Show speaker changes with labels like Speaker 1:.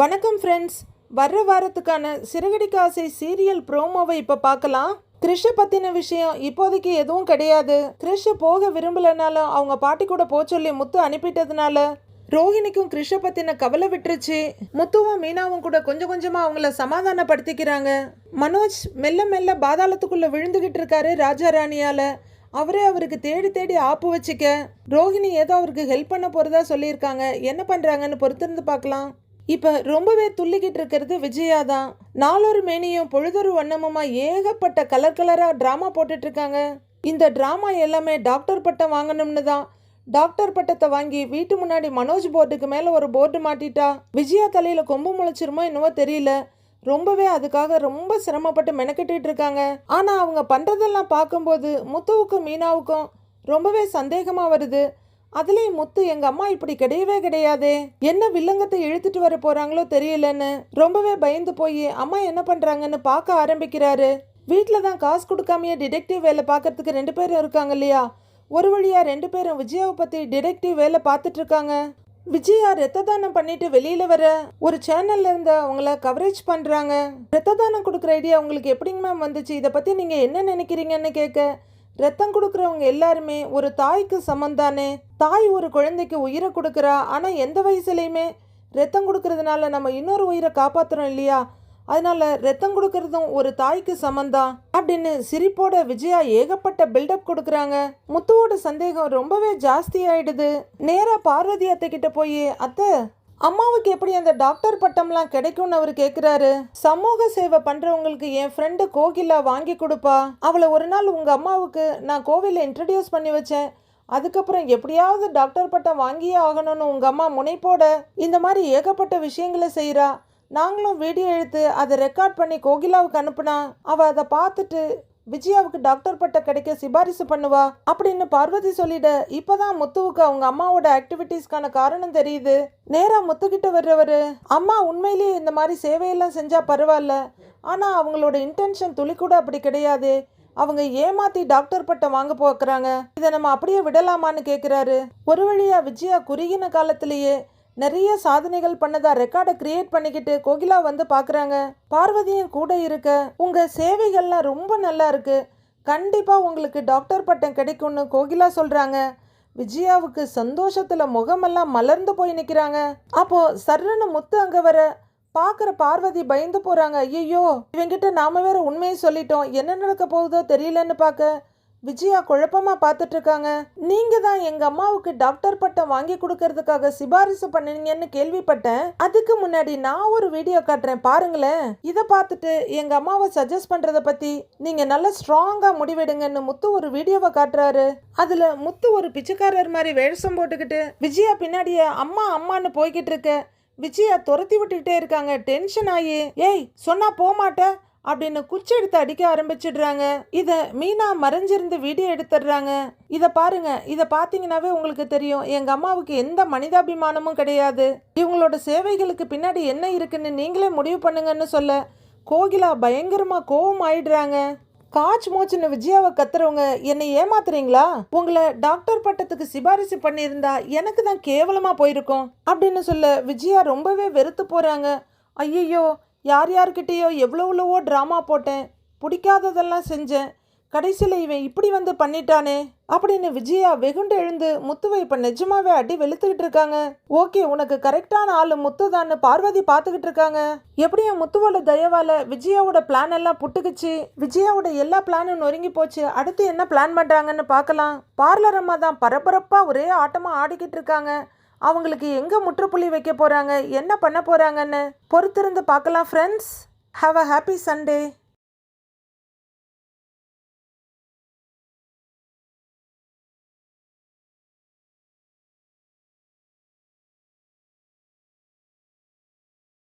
Speaker 1: வணக்கம் ஃப்ரெண்ட்ஸ் வர்ற வாரத்துக்கான சிறகடிக்க ஆசை சீரியல் ப்ரோமோவை இப்போ பார்க்கலாம். கிறிஷ பத்தின விஷயம் இப்போதைக்கு எதுவும் கிடையாது. கிறிஷ போக விரும்பலனாலும் அவங்க பாட்டி கூட போச்சொல்லி முத்து அனுப்பிட்டதுனால ரோஹிணிக்கும் கிறிஷ பத்தின கவலை விட்டுருச்சு. முத்துவும் மீனாவும் கூட கொஞ்சம் கொஞ்சமா அவங்கள சமாதானப்படுத்திக்கிறாங்க. மனோஜ் மெல்ல மெல்ல பாதாளத்துக்குள்ள விழுந்துகிட்டு இருக்காரு ராஜா ராணியால. அவரே அவருக்கு தேடி தேடி ஆப்பு வச்சுக்க. ரோஹிணி ஏதோ அவருக்கு ஹெல்ப் பண்ண போறதா சொல்லியிருக்காங்க. என்ன பண்றாங்கன்னு பொறுத்திருந்து பார்க்கலாம். இப்போ ரொம்பவே துள்ளிக்கிட்டு இருக்கிறது விஜயா தான். நாலொரு மேனியும் பொழுதொரு வண்ணமுமா ஏகப்பட்ட கலர் கலராக ட்ராமா போட்டுட்டு இருக்காங்க. இந்த ட்ராமா எல்லாமே டாக்டர் பட்டம் வாங்கணும்னு தான். டாக்டர் பட்டத்தை வாங்கி வீட்டு முன்னாடி மனோஜ் போர்டுக்கு மேலே ஒரு போர்டு மாட்டிட்டா. விஜயா தலையில் கொம்பு முளைச்சிருமோ என்னவோ தெரியல. ரொம்பவே அதுக்காக ரொம்ப சிரமப்பட்டு மெனக்கெட்டுட்டு இருக்காங்க. ஆனால் அவங்க பண்ணுறதெல்லாம் பார்க்கும்போது முத்துவுக்கும் மீனாவுக்கும் ரொம்பவே சந்தேகமாக வருது. அதுலயும் முத்து எங்க அம்மா இப்படி கிடையவே கிடையாதே. என்ன வில்லங்கத்தை இழுத்துட்டு வர போறாங்களோ தெரியலன்னு ரொம்பவே பயந்து போய் அம்மா என்ன பண்றாங்கன்னு பார்க்க ஆரம்பிக்கிறாரு. வீட்டில் தான் காசு கொடுக்காமயே டிடெக்டிவ் வேலை பார்க்கறதுக்கு ரெண்டு பேரும் இருக்காங்க இல்லையா? ஒரு வழியா ரெண்டு பேரும் விஜயாவை பத்தி டிடெக்டிவ் வேலை பார்த்துட்டு இருக்காங்க. விஜயா ரத்த தானம் பண்ணிட்டு வெளியில வர ஒரு சேனல்ல இருந்து அவங்கள கவரேஜ் பண்றாங்க. ரத்த தானம் கொடுக்குற ஐடியா உங்களுக்கு எப்படிங்க மேம் வந்துச்சு? இதை பத்தி நீங்க என்ன நினைக்கிறீங்கன்னு கேட்க ரத்தம் கொடுக்குறவங்க எல்லாருமே ஒரு தாய்க்கு சமந்தானே தாய் ஒரு குழந்தைக்கு உயிரை கொடுக்குறா? ஆனால் எந்த வயசுலையுமே ரத்தம் கொடுக்கறதுனால நம்ம இன்னொரு உயிரை காப்பாத்துறோம் இல்லையா? அதனால ரத்தம் கொடுக்கறதும் ஒரு தாய்க்கு சமந்தான் அப்படின்னு சிரிப்போட விஜயா ஏகப்பட்ட பில்டப் கொடுக்குறாங்க. முத்துவோட சந்தேகம் ரொம்பவே ஜாஸ்தி ஆயிடுது. நேரா பார்வதி அத்தை கிட்ட போய் அத்தை அம்மாவுக்கு எப்படி அந்த டாக்டர் பட்டம்லாம் கிடைக்கும்னு அவர் கேட்குறாரு சமூக சேவை பண்ணுறவங்களுக்கு என் ஃப்ரெண்டு கோகிலா வாங்கி கொடுப்பா. அவளை ஒரு நாள் உங்கள் அம்மாவுக்கு நான் கோவிலில் இன்ட்ரடியூஸ் பண்ணி வச்சேன். அதுக்கப்புறம் எப்படியாவது டாக்டர் பட்டம் வாங்கியே ஆகணும்னு உங்கள் அம்மா முனைப்போட இந்த மாதிரி ஏகப்பட்ட விஷயங்களை செய்கிறா நாங்களும் வீடியோ எடுத்து அதை ரெக்கார்ட் பண்ணி கோகிலாவுக்கு அனுப்புனா அவள் அதை பார்த்துட்டு விஜயாவுக்கு டாக்டர் பட்டம் கிடைக்க சிபாரிசு பண்ணுவா? அப்படின்னு பார்வதி சொல்லிட இப்பதான் முத்துவுக்கு அவங்க அம்மாவோட ஆக்டிவிட்டீஸ்க்கான காரணம் தெரியுது. நேரா முத்துக்கிட்ட வர்றவரு அம்மா உண்மையிலேயே இந்த மாதிரி சேவையெல்லாம் செஞ்சா பரவாயில்ல. ஆனா அவங்களோட இன்டென்ஷன் துளி கூட அப்படி கிடையாது. அவங்க ஏமாத்தி டாக்டர் பட்டம் வாங்க போக்குறாங்க. இதை நம்ம அப்படியே விடலாமான்னு கேக்குறாரு. ஒரு வழியா விஜயா குறுகின காலத்திலேயே நிறைய சாதனைகள் பண்ணதா ரெக்கார்டை கிரியேட் பண்ணிக்கிட்டு கோகிலா வந்து பார்க்குறாங்க. பார்வதியும் கூட இருக்க உங்கள் சேவைகள்லாம் ரொம்ப நல்லா இருக்கு. கண்டிப்பாக உங்களுக்கு டாக்டர் பட்டம் கிடைக்கும்னு கோகிலா சொல்கிறாங்க விஜயாவுக்கு சந்தோஷத்தில் முகமெல்லாம் மலர்ந்து போய் நிற்கிறாங்க அப்போது சர்ன்னு முத்து அங்கே வர பார்க்குற பார்வதி பயந்து போகிறாங்க ஐயோ இவங்கிட்ட நாம வேற உண்மையை சொல்லிட்டோம். என்ன நடக்க போகுதோ தெரியலன்னு பார்க்க விஜயா குழப்பமா பார்த்துட்டு இருக்காங்க நீங்க தான் எங்க அம்மாவுக்கு டாக்டர் பட்டம் வாங்கி கொடுக்கறதுக்காக சிபாரிசு பண்ணீங்கன்னு கேள்விப்பட்டேன். அதுக்கு முன்னாடி நான் ஒரு வீடியோ காட்டுறேன் பாருங்களேன். இதை பார்த்துட்டு எங்க அம்மாவை சஜஸ்ட் பண்றத பத்தி நீங்க நல்ல ஸ்ட்ராங்கா முடிவெடுங்கன்னு முத்து ஒரு வீடியோவை காட்டுறாரு. அதுல முத்து ஒரு பிச்சைக்காரர் மாதிரி வேஷம் போட்டுக்கிட்டு விஜயா பின்னாடியே அம்மா அம்மான்னு போய்கிட்டு இருக்க விஜயா துரத்தி விட்டுக்கிட்டே இருக்காங்க. டென்ஷன் ஆகி ஏய் சொன்னா போக மாட்டேன் அப்படின்னு குச்சி எடுத்து அடிக்க ஆரம்பிச்சிடுறாங்க. இத மீனா மறைஞ்சிருந்து வீடியோ எடுத்துடுறாங்க. இத பாருங்க இத பாத்தீங்கன்னாவே உங்களுக்கு தெரியும். எங்க அம்மாவுக்கு எந்த மனிதாபிமானமும் கிடையாது. இவங்களோட சேவைகளுக்கு பின்னாடி என்ன இருக்குன்னு நீங்களே முடிவு பண்ணுங்கன்னு சொல்ல கோகிலா பயங்கரமா கோவம் ஆயிடுறாங்க. காச் மூச்சுன்னு விஜயாவை கத்துறவங்க என்னை ஏமாத்துறீங்களா? உங்களை டாக்டர் பட்டத்துக்கு சிபாரிசு பண்ணியிருந்தா எனக்கு தான் கேவலமா போயிருக்கும் அப்படின்னு சொல்ல விஜயா ரொம்பவே வெறுத்து போறாங்க. ஐயையோ யார் யார்கிட்டயோ எவ்வளோவ்வளவோ ட்ராமா போட்டேன். பிடிக்காததெல்லாம் செஞ்சேன். கடைசியில் இவன் இப்படி வந்து பண்ணிட்டானே அப்படின்னு விஜயா வெகுண்டு எழுந்து முத்துவை இப்போ நிஜமாவே அடி வெளுத்துக்கிட்டு இருக்காங்க. ஓகே உனக்கு கரெக்டான ஆள் முத்து தான்னு பார்வதி பார்த்துக்கிட்டு இருக்காங்க. எப்படியும் முத்துவோட தயவால விஜயாவோட பிளான் எல்லாம் புட்டுக்குச்சு. விஜயாவோட எல்லா பிளானும் நொறுங்கி போச்சு. அடுத்து என்ன பிளான் பண்ணுறாங்கன்னு பார்க்கலாம். பார்லர் அம்மா தான் பரபரப்பாக ஒரே ஆட்டமாக ஆடிக்கிட்டு இருக்காங்க. அவங்களுக்கு எங்கே முற்றுப்புள்ளி வைக்க போகிறாங்க என்ன பண்ண போகிறாங்கன்னு பொறுத்திருந்து பார்க்கலாம் friends have a happy Sunday